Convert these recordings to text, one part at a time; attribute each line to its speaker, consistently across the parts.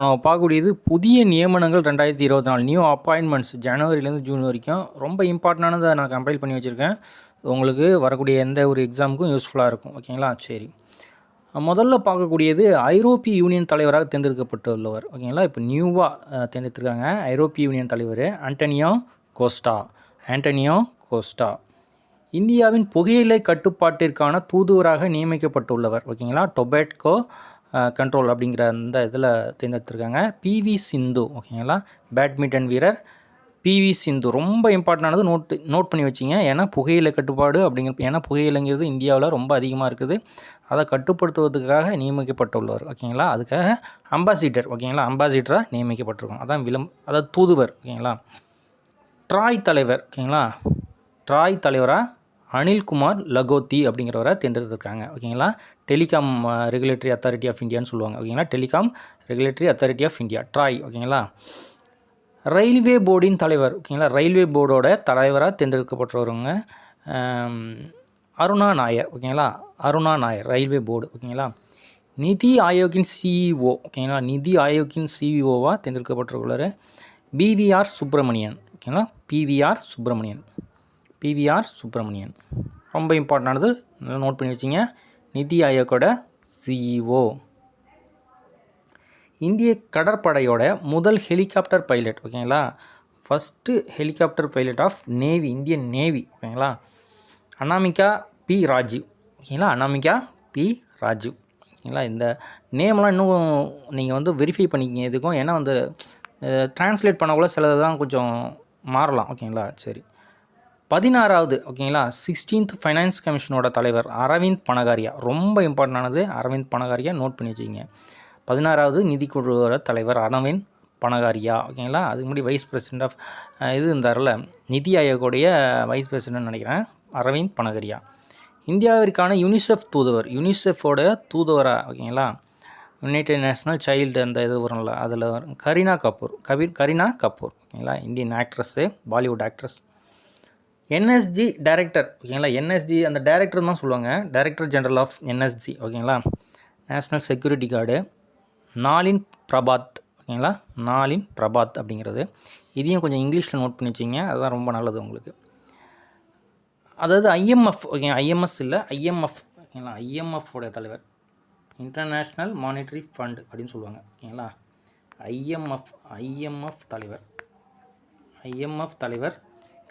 Speaker 1: நம்ம பார்க்கக்கூடியது புதிய நியமனங்கள் ரெண்டாயிரத்தி இருபத்தி நாலு. நியூ அப்பாயின்மெண்ட்ஸ் ஜனவரிலேருந்து ஜூன் வரைக்கும். ரொம்ப இம்பார்ட்டண்டானதை நான் கம்பைல் பண்ணி வச்சுருக்கேன். உங்களுக்கு வரக்கூடிய எந்த ஒரு எக்ஸாமுக்கும் யூஸ்ஃபுல்லாக இருக்கும். ஓகேங்களா சரி. முதல்ல பார்க்கக்கூடியது ஐரோப்பிய யூனியன் தலைவராக தேர்ந்தெடுக்கப்பட்டுள்ளவர். ஓகேங்களா இப்போ நியூவாக தேர்ந்தெடுத்துருக்காங்க. ஐரோப்பிய யூனியன் தலைவர் ஆண்டனியோ கோஸ்டா ஆண்டனியோ கோஸ்டா இந்தியாவின் புகையிலை கட்டுப்பாட்டிற்கான தூதுவராக நியமிக்கப்பட்டுள்ளவர். ஓகேங்களா டொபேட்கோ கண்ட்ரோல் அப்படிங்கிற அந்த இதில் தேர்ந்தெடுத்திருக்காங்க. பிவி சிந்து ஓகேங்களா? பேட்மிண்டன் வீரர் பிவி சிந்து ரொம்ப இம்பார்ட்டண்டானது நோட் நோட் பண்ணி வச்சிங்க. ஏன்னா புகையிலை கட்டுப்பாடு அப்படிங்கிற ஏன்னா புகையிலைங்கிறது இந்தியாவில் ரொம்ப அதிகமாக இருக்குது. அதை கட்டுப்படுத்துவதற்காக நியமிக்கப்பட்டுள்ளவர் ஓகேங்களா? அதுக்காக அம்பாசிடர் ஓகேங்களா? அம்பாசிடராக நியமிக்கப்பட்டிருக்கோம் அதான் விளம் அதாவது தூதுவர் ஓகேங்களா? ட்ராய் தலைவர் ஓகேங்களா? ட்ராய் தலைவராக அனில்குமார் லகோத்தி அப்படிங்கிறவரை தேர்ந்தெடுத்திருக்காங்க. ஓகேங்களா? டெலிகாம் ரெகுலேட்டரி அத்தாரிட்டி ஆஃப் இந்தியான்னு சொல்லுவாங்க. ஓகேங்களா? Telecom regulatory authority of India TRAI ஓகேங்களா? ரயில்வே போர்டின் தலைவர் ஓகேங்களா? ரயில்வே போர்டோட தலைவராக தேர்ந்தெடுக்கப்பட்டவருங்க அருணா நாயர். ஓகேங்களா? Aruna Nair railway board. ஓகேங்களா? நிதி ஆயோக்கின் சிஇஓ ஓகேங்களா? நிதி ஆயோக்கின் சிஇஓவாக தேர்ந்தெடுக்கப்பட்டிருக்கிறார். பிவிஆர் சுப்பிரமணியன் ஓகேங்களா? பிவிஆர் சுப்பிரமணியன். பிவிஆர் சுப்பிரமணியன். ரொம்ப இம்பார்ட்டண்டானது நல்லா நோட் பண்ணி வச்சிங்க. நிதி ஆயோக்கோட சிஇஓ இந்திய கடற்படையோட முதல் ஹெலிகாப்டர் பைலட் ஓகேங்களா first helicopter pilot of navy Indian navy ஓகேங்களா அனாமிகா பி ராஜீவ் ஓகேங்களா அனாமிகா பி ராஜீவ் ஓகேங்களா இந்த நேம்லாம் இன்னும் நீங்கள் வந்து வெரிஃபை பண்ணிக்கிங்க எதுக்கும் ஏன்னா வந்து ட்ரான்ஸ்லேட் பண்ணக்குள்ள சிலது தான் கொஞ்சம் மாறலாம் ஓகேங்களா சரி. பதினாறாவது ஓகேங்களா? சிக்ஸ்டீன்த் ஃபைனான்ஸ் கமிஷனோட தலைவர் அரவிந்த் பனகாரியா. ரொம்ப இம்பார்ட்டண்டானது அரவிந்த் பனகாரியா நோட் பண்ணி வச்சுக்கிங்க. பதினாறாவது நிதிக்குழுவோட தலைவர் அரவிந்த் பனகாரியா ஓகேங்களா? அதுக்கு முன்னாடி வைஸ் பிரசிடென்ட் ஆஃப் இது இருந்தார்ல நிதி ஆயோகோடைய வைஸ் பிரசிடென்ட் நினைக்கிறேன் அரவிந்த் பனகரியா. இந்தியாவிற்கான யூனிசெஃப் தூதுவர். யூனிசெஃபோட தூதுவரா ஓகேங்களா? யுனைடெட் நேஷ்னல் சைல்டு அந்த இது வரும்ல அதில் கரீனா கபூர். கபீர் கரீனா கபூர் ஓகேங்களா? Indian actress Bollywood actress NSG director ஓகேங்களா? என்எஸ்ஜி அந்த டைரக்டர் தான் சொல்லுவாங்க. டைரக்டர் ஜெனரல் ஆஃப் என்எஸ்ஜி ஓகேங்களா? National security guard Nalin Prabhat ஓகேங்களா? நாளின் பிரபாத் அப்படிங்கிறது. இதையும் கொஞ்சம் இங்கிலீஷில் நோட் பண்ணி வச்சிங்க அதுதான் ரொம்ப நல்லது உங்களுக்கு. அதாவது ஐஎம்எஃப் ஓகே ஐஎம்எஸ் இல்லை. ஐஎம்எஃப் ஓகேங்களா? ஐஎம்எஃபோட தலைவர். இன்டர்நேஷ்னல் மானிட்டரி ஃபண்ட் அப்படின்னு சொல்லுவாங்க. ஓகேங்களா? ஐஎம்எஃப் ஐஎம்எஃப் தலைவர். ஐஎம்எஃப் தலைவர்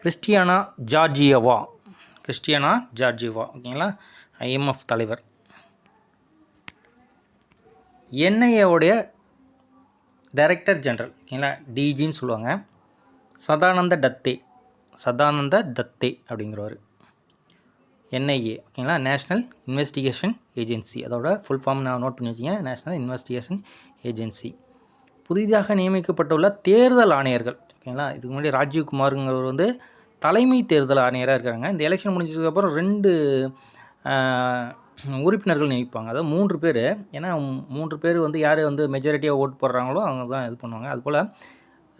Speaker 1: கிறிஸ்டியானா ஜார்ஜியவா? கிறிஸ்டியானா ஜார்ஜியவா ஓகேங்களா? ஐஎம்எஃப் தலைவர். என்ஐஏவுடைய டைரக்டர் ஜென்ரல் ஓகேங்களா? டிஜின்னு சொல்லுவாங்க. சதானந்த டத்தே சதானந்த தத்தே அப்படிங்கிறவர். என்ஐஏ ஓகேங்களா? National investigation agency. அதோட ஃபுல் ஃபார்ம் நான் நோட் பண்ணி வச்சிங்க நேஷ்னல் இன்வெஸ்டிகேஷன் ஏஜென்சி. புதிதாக நியமிக்கப்பட்டுள்ள தேர்தல் ஆணையர்கள் ஓகேங்களா? இதுக்கு முன்னாடி ராஜீவ்குமாருங்கிறவர் வந்து தலைமை தேர்தல் ஆணையராக இருக்காங்க. இந்த எலெக்ஷன் முடிஞ்சதுக்கப்புறம் ரெண்டு உறுப்பினர்கள் நியமிப்பாங்க. அதாவது மூன்று பேர். ஏன்னா மூன்று பேர் வந்து யார் வந்து மெஜாரிட்டியாக ஓட்டு போடுறாங்களோ அவங்க தான் இது பண்ணுவாங்க. அதுபோல்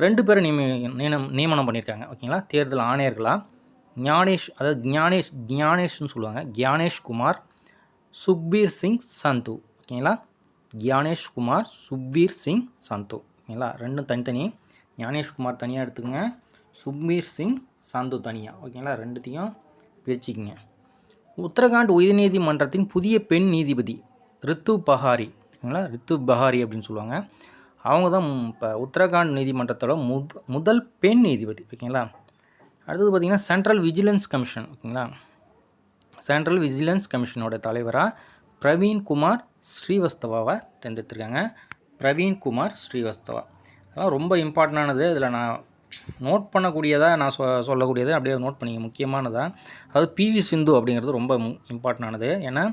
Speaker 1: ரெண்டு பேரை நியமி நியமனம் நியமனம் பண்ணியிருக்காங்க. ஓகேங்களா தேர்தல் ஆணையர்களாக ஞானேஷ் அதாவது ஞானேஷ் ஞானேஷ்னு சொல்லுவாங்க. கியானேஷ் குமார் சுக்பீர் சிங் சந்து. ஓகேங்களா கியானேஷ் குமார் சுக்பீர் சிங் சந்து. ஓகேங்களா ரெண்டும் தனித்தனி. ஞானேஷ் குமார் தனியாக எடுத்துக்கோங்க. சுப்மீர் சிங் சந்து தனியா. ஓகேங்களா? ரெண்டுத்தையும் பிரிச்சுக்கிங்க. உத்தரகாண்ட் உயர்நீதிமன்றத்தின் புதிய பெண் நீதிபதி ரித்து பஹாரி. ஓகேங்களா? ரித்து பஹாரி அப்படின்னு சொல்லுவாங்க. அவங்க தான் இப்போ உத்தரகாண்ட் நீதிமன்றத்தோட முத் முதல் பெண் நீதிபதி. ஓகேங்களா? அடுத்தது பார்த்திங்கன்னா சென்ட்ரல் விஜிலன்ஸ் கமிஷன் ஓகேங்களா? சென்ட்ரல் விஜிலன்ஸ் கமிஷனோட தலைவராக பிரவீன் குமார் ஸ்ரீவஸ்தவாவை தேர்ந்தெடுத்திருக்காங்க. பிரவீன் குமார் ஸ்ரீவஸ்தவா. அதெல்லாம் ரொம்ப இம்பார்ட்டண்டானது இதில் நான் நோட் பண்ணக்கூடியதாக நான் சொ சொல்லக்கூடியது அப்படியே நோட் பண்ணிங்க. முக்கியமானதாக அதாவது பிவி சிந்து அப்படிங்கிறது ரொம்ப இம்பார்ட்டண்டானது. ஏன்னா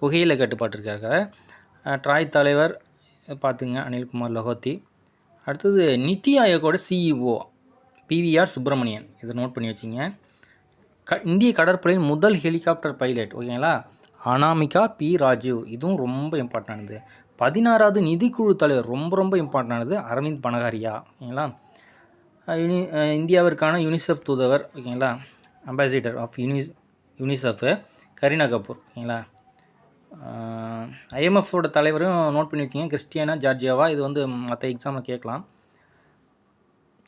Speaker 1: புகையிலை கட்டுப்பாட்டிற்காக ட்ராய் தலைவர் பார்த்துங்க அனில்குமார் லஹோத்தி அடுத்தது நித்தி ஆயோக்கோட சிஇஓ பிவிஆர் சுப்பிரமணியன். இதை நோட் பண்ணி வச்சிங்க. க இந்திய கடற்படையின் முதல் ஹெலிகாப்டர் பைலட் ஓகேங்களா? அனாமிகா பி. ராஜீவ். இதுவும் ரொம்ப இம்பார்ட்டண்டானது. பதினாறாவது நிதிக்குழு தலைவர் ரொம்ப ரொம்ப இம்பார்ட்டண்டானது அரவிந்த் பனகாரியா ஓகேங்களா? யூனி இந்தியாவிற்கான யூனிசெஃப் தூதுவர் ஓகேங்களா? அம்பாசிடர் ஆஃப் யூனிஸ் யூனிசெஃப் கரீனா கபூர் ஓகேங்களா? ஐஎம்எஃபோட தலைவரும் நோட் பண்ணி வச்சிங்க கிறிஸ்டியானா ஜார்ஜியாவா? இது வந்து மற்ற எக்ஸாமில் கேட்கலாம்.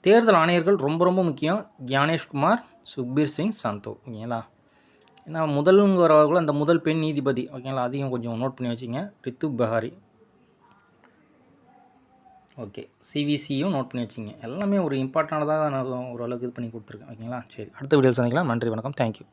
Speaker 1: தேர்தல் ஆணையர்கள் ரொம்ப ரொம்ப முக்கியம். ஞானேஷ்குமார் சுக்பீர் சிங் சந்தோ ஓகேங்களா? ஏன்னா முதலுங்கிறவர்களும் அந்த முதல் பெண் நீதிபதி ஓகேங்களா? அதையும் கொஞ்சம் நோட் பண்ணி வச்சிங்க. ரித்து பஹாரி. ஓகே. சிவிசியும் நோட் பண்ணி வச்சிங்க எல்லாமே ஒரு இம்பார்ட்டண்டாக தான் நான் ஓரளவுக்கு இது பண்ணி கொடுத்துருக்கேன். ஓகேங்களா? சரி. அடுத்த வீடியோ சந்திக்கலாம். நன்றி வணக்கம். தேங்க்யூ